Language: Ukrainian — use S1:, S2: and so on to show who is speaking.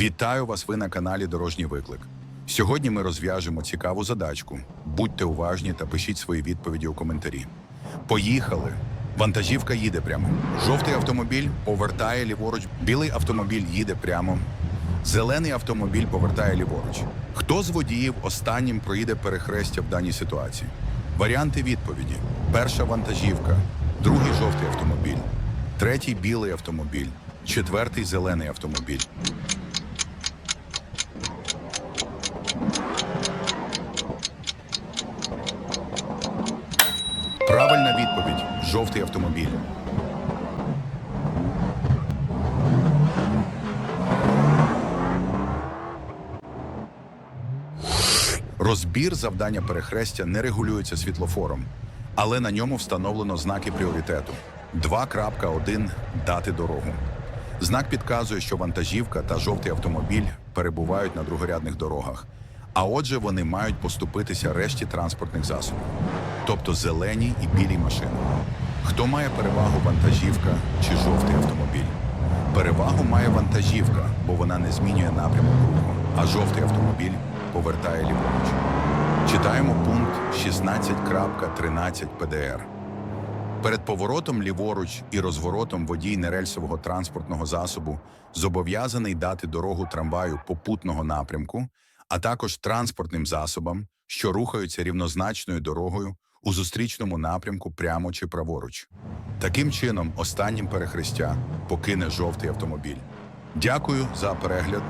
S1: Вітаю вас! Ви на каналі Дорожній Виклик. Сьогодні ми розв'яжемо цікаву задачку. Будьте уважні та пишіть свої відповіді у коментарі. Поїхали! Вантажівка їде прямо. Жовтий автомобіль повертає ліворуч. Білий автомобіль їде прямо. Зелений автомобіль повертає ліворуч. Хто з водіїв останнім проїде перехрестя в даній ситуації? Варіанти відповіді: перша вантажівка, другий жовтий автомобіль, третій білий автомобіль, четвертий зелений автомобіль. Правильна відповідь жовтий автомобіль. Розбір завдання перехрестя не регулюється світлофором, але на ньому встановлено знаки пріоритету. 2.1 дати дорогу. Знак підказує, що вантажівка та жовтий автомобіль перебувають на другорядних дорогах, а отже, вони мають поступитися решті транспортних засобів, тобто зелені і білі машини. Хто має перевагу вантажівка чи жовтий автомобіль? Перевагу має вантажівка, бо вона не змінює напрямок руху, а жовтий автомобіль повертає ліворуч. Читаємо пункт 16.13 ПДР. Перед поворотом ліворуч і розворотом водій нерельсового транспортного засобу зобов'язаний дати дорогу трамваю попутного напрямку, а також транспортним засобам, що рухаються рівнозначною дорогою у зустрічному напрямку прямо чи праворуч. Таким чином, останнім перехрестя покине жовтий автомобіль. Дякую за перегляд.